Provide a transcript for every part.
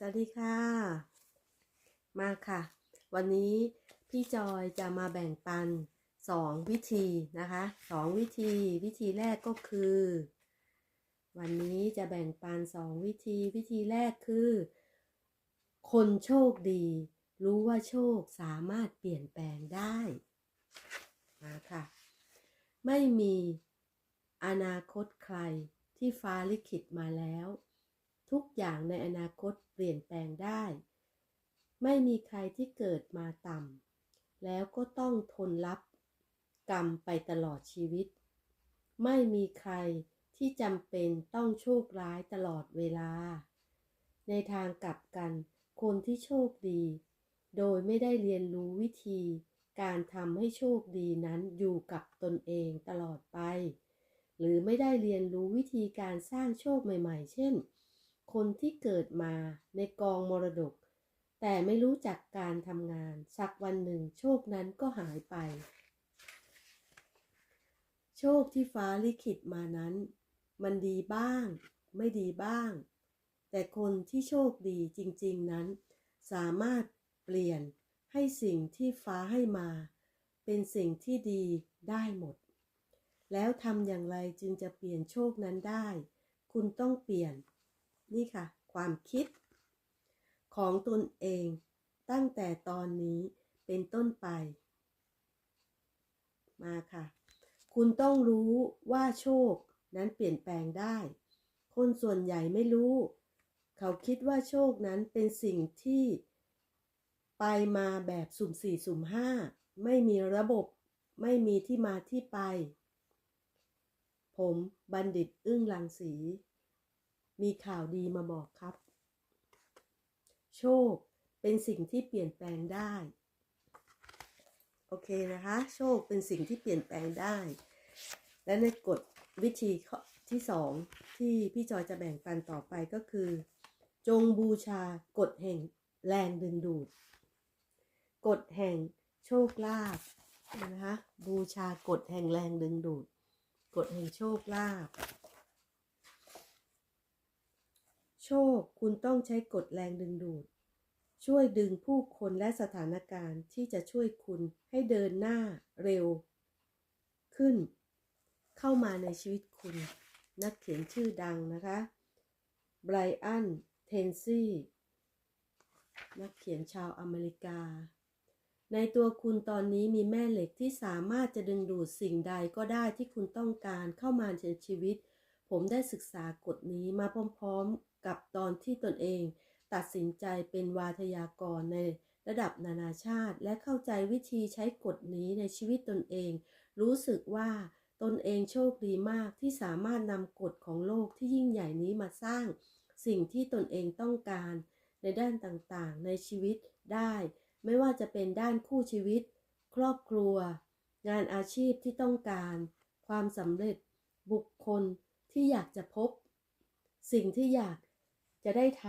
สวัสดีค่ะ มาค่ะ วันนี้พี่จอยจะมาแบ่งปันสองวิธีนะคะสองวิธี วิธีแรกก็คือ วันนี้จะแบ่งปันสองวิธี วิธีแรกคือ คนโชคดี รู้ว่าโชคสามารถเปลี่ยนแปลงได้ มาค่ะ ไม่มีอนาคตใครที่ฟ้าลิขิตมาแล้ว ทุกอย่างในอนาคต เปลี่ยนแปลงได้ ไม่มีใครที่เกิดมาต่ำแล้วก็ต้องทนรับกรรมไปตลอดชีวิต ไม่มีใครที่จำเป็นต้องโชคร้ายตลอดเวลา ในทางกลับกัน คนที่โชคดี โดยไม่ได้เรียนรู้วิธี การทำให้โชคดีนั้นอยู่กับตนเองตลอดไป หรือไม่ได้เรียนรู้วิธีการสร้างโชคใหม่ ๆ เช่น คนที่เกิดมาในกองมรดก แต่ไม่รู้จักการทำงาน สักวันหนึ่งโชคนั้นก็หายไป โชคที่ฟ้าลิขิตมานั้น มันดีบ้าง ไม่ดีบ้าง แต่คนที่โชคดีจริงๆนั้น สามารถเปลี่ยนให้สิ่งที่ฟ้าให้มา เป็นสิ่งที่ดีได้หมด แล้วทำอย่างไรจึงจะเปลี่ยนโชคนั้นได้ คุณต้องเปลี่ยน นี่ค่ะ ความคิด ของตนเองตั้งแต่ตอนนี้เป็นต้นไป มาค่ะ คุณต้องรู้ว่าโชคนั้นเปลี่ยนแปลงได้ คนส่วนใหญ่ไม่รู้ เขาคิดว่าโชคนั้นเป็นสิ่งที่ ไปมาแบบสุ่มสี่สุ่มห้า ไม่มีระบบ ไม่มีที่มาที่ไป ผมบัณฑิตอึ้งลังสี มีข่าวดีมาบอกครับ โชคเป็นสิ่งที่เปลี่ยนแปลงได้ โอเคนะคะ โชคเป็นสิ่งที่เปลี่ยนแปลงได้ และในกฎวิธีข้อที่สองที่พี่จอยจะแบ่งปันต่อไปก็คือ จงบูชากฎแห่งแรงดึงดูด กฎแห่งโชคลาภนะคะบูชากฎแห่งแรงดึงดูด กฎแห่งโชคลาภ โชคคุณต้องใช้กฎแรงดึงดูด ช่วยดึงผู้คนและสถานการณ์ที่จะช่วยคุณให้เดินหน้าเร็ว ขึ้น เข้ามาในชีวิตคุณ นักเขียนชื่อดังนะคะไบรอันเทนซี่นักเขียนชาวอเมริกา ในตัวคุณตอนนี้มีแม่เหล็กที่สามารถจะดึงดูดสิ่งใดก็ได้ที่คุณต้องการเข้ามาในชีวิต ผมได้ศึกษากฎนี้มาพร้อมๆ กับตอนที่ตนเอง ตัดสินใจเป็นวาทยากรในระดับนานาชาติ และเข้าใจวิธีใช้กฎนี้ในชีวิตตนเอง รู้สึกว่าตนเองโชคดีมากที่สามารถนำกฎของโลกที่ยิ่งใหญ่นี้มาสร้าง สิ่งที่ตนเองต้องการ ในด้านต่างๆ ในชีวิตได้ ไม่ว่าจะเป็นด้านคู่ชีวิต ครอบครัว งานอาชีพที่ต้องการ ความสำเร็จ บุคคล ที่อยากจะพบ สิ่งที่อยากจะได้ท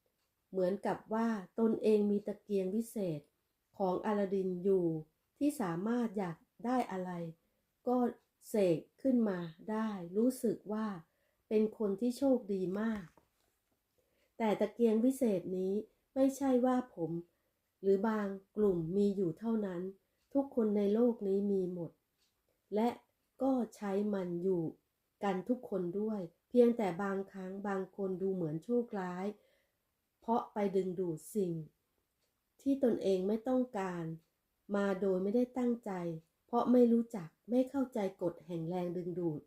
ำเหมือนกับว่าตนเองมีตะเกียงวิเศษของอลาดินอยู่ที่สามารถอยากได้อะไร ก็เสกขึ้นมาได้รู้สึกว่าเป็นคนที่โชคดีมาก แต่ตะเกียงวิเศษนี้ไม่ใช่ว่าผม หรือบางกลุ่มมีอยู่เท่านั้น ทุกคนในโลกนี้มีหมด และก็ใช้มันอยู่ กันทุกคนด้วย เพียงแต่บางครั้งบางคนดูเหมือนโชคร้าย เพราะไปดึงดูดสิ่ง ที่ตนเองไม่ต้องการ มาโดยไม่ได้ตั้งใจ เพราะไม่รู้จักไม่เข้าใจกฎแห่งแรงดึงดูด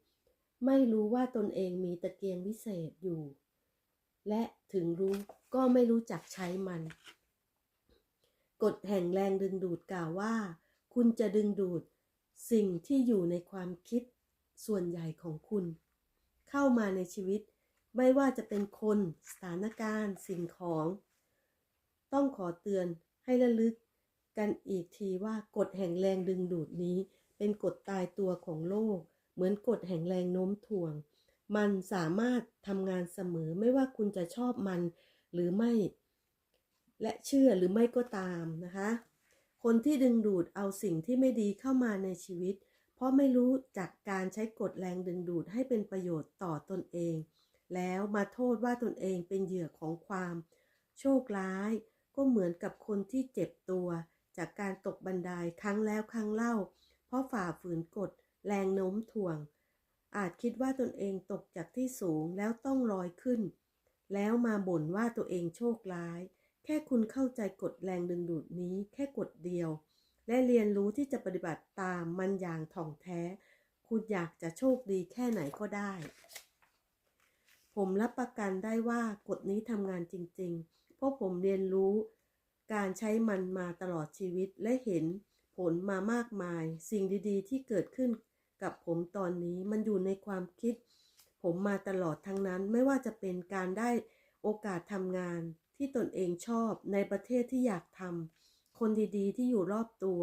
ไม่รู้ว่าตนเองมีตะเกียงวิเศษอยู่ และถึงรู้ก็ไม่รู้จักใช้มัน กฎแห่งแรงดึงดูดกล่าวว่า คุณจะดึงดูดสิ่งที่อยู่ในความคิด ส่วนใหญ่ของคุณ เข้ามาในชีวิต ไม่ว่าจะเป็นคนสถานการณ์สิ่งของ ต้องขอเตือนให้ระลึกกันอีกทีว่ากฎแห่งแรงดึงดูดนี้ เป็นกฎตายตัวของโลก เหมือนกฎแห่งแรงโน้มถ่วง มันสามารถทำงานเสมอไม่ว่าคุณจะชอบมันหรือไม่ และเชื่อหรือไม่ก็ตามนะคะ คนที่ดึงดูดเอาสิ่งที่ไม่ดีเข้ามาในชีวิต เพราะไม่รู้จักการใช้กฎแรงดึงดูดให้เป็นประโยชน์ต่อตนเอง แล้วมาโทษว่าตนเองเป็นเหยื่อของความ โชคร้าย ก็เหมือนกับคนที่เจ็บตัว จากการตกบันไดครั้งแล้วครั้งเล่า เพราะฝ่าฝืนกฎแรงโน้มถ่วง อาจคิดว่าตนเองตกจากที่สูงแล้วต้องลอยขึ้น แล้วมาบ่นว่าตัวเองโชคร้าย แค่คุณเข้าใจกฎแรงดึงดูดนี้แค่กฎเดียว และเรียนรู้ที่จะปฏิบัติตามมันอย่างถ่องแท้ คุณอยากจะโชคดีแค่ไหนก็ได้ ผมรับประกันได้ว่ากฎนี้ทำงานจริง ๆ เพราะผมเรียนรู้การใช้มันมาตลอดชีวิตและเห็นผลมามากมาย สิ่งดีๆ ที่เกิดขึ้นกับผมตอนนี้มันอยู่ในความคิด ผมมาตลอดทั้งนั้นไม่ว่าจะเป็นการได้โอกาสทำงานที่ตนเองชอบในประเทศที่อยากทำ คนดีๆ ที่อยู่รอบตัว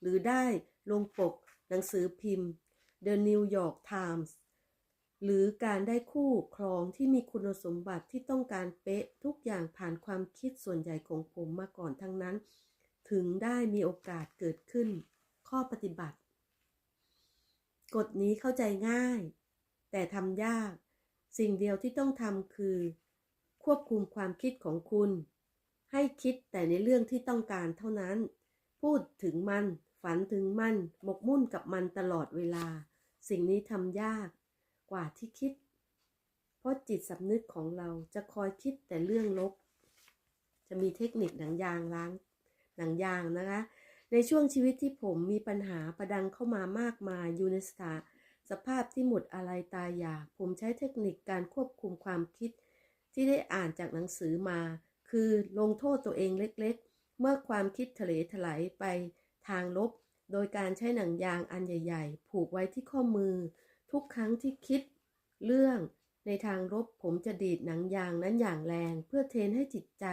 หรือได้ลงปกหนังสือพิมพ์ The New York Times หรือการได้คู่ครองที่มีคุณสมบัติที่ต้องการเป๊ะทุกอย่างผ่านความคิดส่วนใหญ่ของผมมาก่อนทั้งนั้น ถึงได้มีโอกาสเกิดขึ้น ข้อปฏิบัติ กฎนี้เข้าใจง่าย แต่ทำยาก สิ่งเดียวที่ต้องทำคือ ควบคุมความคิดของคุณ ให้คิดแต่ในเรื่องที่ต้องการเท่านั้น พูดถึงมัน ฝันถึงมันหมกมุ่นกับมันตลอดเวลา สิ่งนี้ทำยากกว่าที่คิด เพราะจิตสำนึกของเราจะคอยคิดแต่เรื่องลบ จะมีเทคนิคหนังยางล้าง หนังยางนะคะ ในช่วงชีวิตที่ผมมีปัญหาประดังเข้ามามากมายอยู่ในสถาสภาพที่หมดอะไรตายอยาก ผมใช้เทคนิคการควบคุมความคิด ที่ได้อ่านจากหนังสือมา คือลงโทษตัวเองเล็กๆ เมื่อความคิดทะเลถลายไปทางลบ โดยการใช้หนังยางอันใหญ่ ๆ ผูกไว้ที่ข้อมือ ทุกครั้งที่คิด เรื่องในทางลบผมจะดีดหนังยางนั้นอย่างแรง เพื่อเทนให้จิตใจ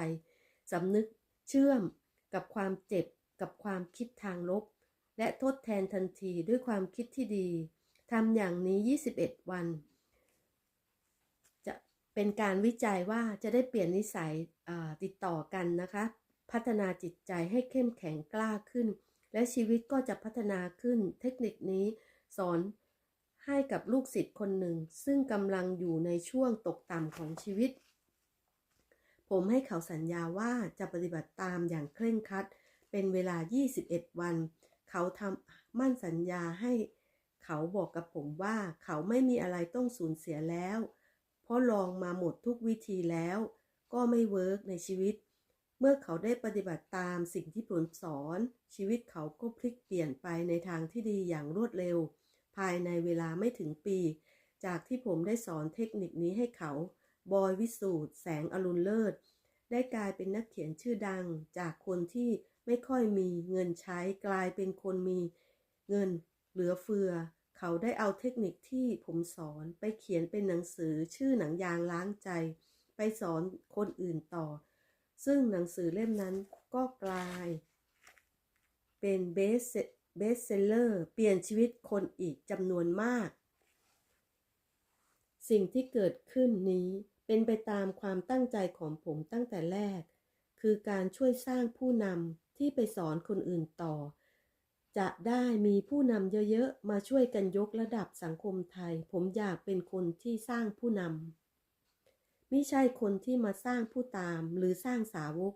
สำนึกเชื่อมกับความเจ็บกับความคิดทางลบ และทดแทนทันทีด้วยความคิดที่ดีทำอย่างนี้ 21 วัน เป็นการวิจัยว่าจะได้เปลี่ยนนิสัยติดต่อกันนะคะ พัฒนาจิตใจให้เข้มแข็งกล้าขึ้น และชีวิตก็จะพัฒนาขึ้น เทคนิคนี้สอนให้กับลูกศิษย์คนหนึ่ง ซึ่งกำลังอยู่ในช่วงตกต่ำของชีวิต ผมให้เขาสัญญาว่าจะปฏิบัติตามอย่างเคร่งครัด เป็นเวลา 21 วัน เขาทำมั่นสัญญาให้ เขาบอกกับผมว่าเขาไม่มีอะไรต้องสูญเสียแล้ว เพราะลองมาหมดทุกวิธีแล้ว ก็ไม่เวิร์กในชีวิต เมื่อเขาได้ปฏิบัติตามสิ่งที่ผมสอน ชีวิตเขาก็พลิกเปลี่ยนไปในทางที่ดีอย่างรวดเร็ว ภายในเวลาไม่ถึงปี จากที่ผมได้สอนเทคนิคนี้ให้เขา บอยวิสูตรแสงอรุณเลิศ ได้กลายเป็นนักเขียนชื่อดัง จากคนที่ไม่ค่อยมีเงินใช้กลายเป็นคนมีเงินเหลือเฟือ เขาได้เอาเทคนิคที่ผมสอนไปเขียนเป็นหนังสือชื่อหนังยางล้างใจ ไปสอนคนอื่นต่อ ซึ่งหนังสือเล่มนั้นก็กลาย เป็นเบสเบสเซลเลอร์เปลี่ยนชีวิตคนอีกจำนวนมาก สิ่งที่เกิดขึ้นนี้เป็นไปตามความตั้งใจของผมตั้งแต่แรก คือการช่วยสร้างผู้นำที่ไปสอนคนอื่นต่อ จะได้มีผู้นำเยอะๆ มาช่วยกันยกระดับสังคมไทย ผมอยากเป็นคนที่สร้างผู้นำไม่ใช่คนที่มาสร้างผู้ตามหรือสร้างสาวก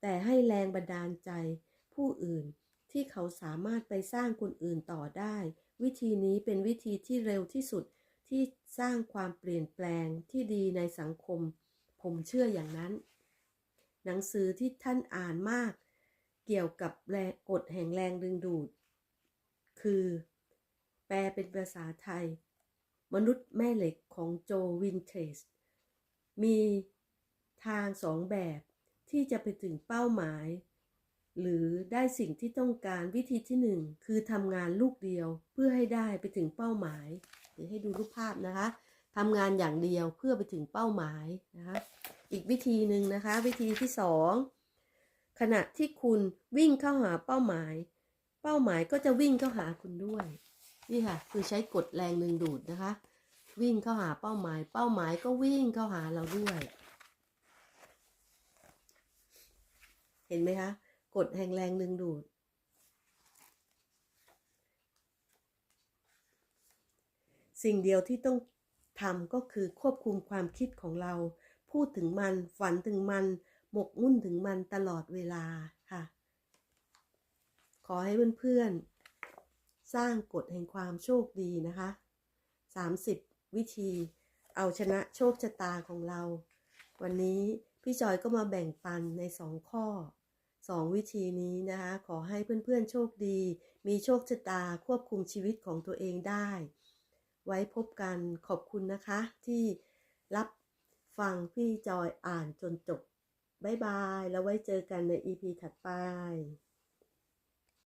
แต่ให้แรงบันดาลใจ ผู้อื่นที่เขาสามารถไปสร้างคนอื่นต่อได้ วิธีนี้เป็นวิธีที่เร็วที่สุดที่สร้างความเปลี่ยนแปลงที่ดีในสังคม ผมเชื่ออย่างนั้น หนังสือที่ท่านอ่านมาก เกี่ยวกับแรงกฎแห่งแรงดึงดูด คือ แปลเป็นภาษาไทย มนุษย์แม่เหล็กของโจวินเทสมีทางสองแบบที่จะไปถึงเป้าหมาย หรือได้สิ่งที่ต้องการวิธีที่หนึ่งคือทำงานลูกเดียวเพื่อให้ได้ไปถึงเป้าหมาย เดี๋ยวให้ดูรูปภาพนะคะทำงานอย่างเดียวเพื่อไปถึงเป้าหมายนะคะอีกวิธีหนึ่งนะคะ วิธีที่สองขณะที่คุณวิ่งเข้าหาเป้าหมาย เป้าหมายก็จะวิ่งเข้าหาคุณด้วย นี่ค่ะ คือใช้กฎแรงดึงดูดนะคะ วิ่งเข้าหาเป้าหมาย เป้าหมายก็วิ่งเข้าหาเราด้วย เห็นไหมคะกฎแห่งแรงดึงดูด สิ่งเดียวที่ต้องทำก็คือควบคุมความคิดของเรา พูดถึงมัน ฝันถึงมัน หมกมุ่นถึงมันตลอดเวลาค่ะ ขอให้เพื่อนๆ สร้างกฎแห่งความโชคดีนะคะ 30 วิธีเอาชนะโชคชะตาของเรา วันนี้พี่จอยก็มาแบ่งปันใน 2 ข้อ 2 วิธีนี้นะคะ ขอให้เพื่อนๆ โชคดี มีโชคชะตาควบคุมชีวิตของตัวเองได้ ไว้พบกันขอบคุณนะคะ ที่รับฟังพี่จอยอ่านจนจบ บ๊ายบาย แล้วไว้เจอกันใน EP ถัดไป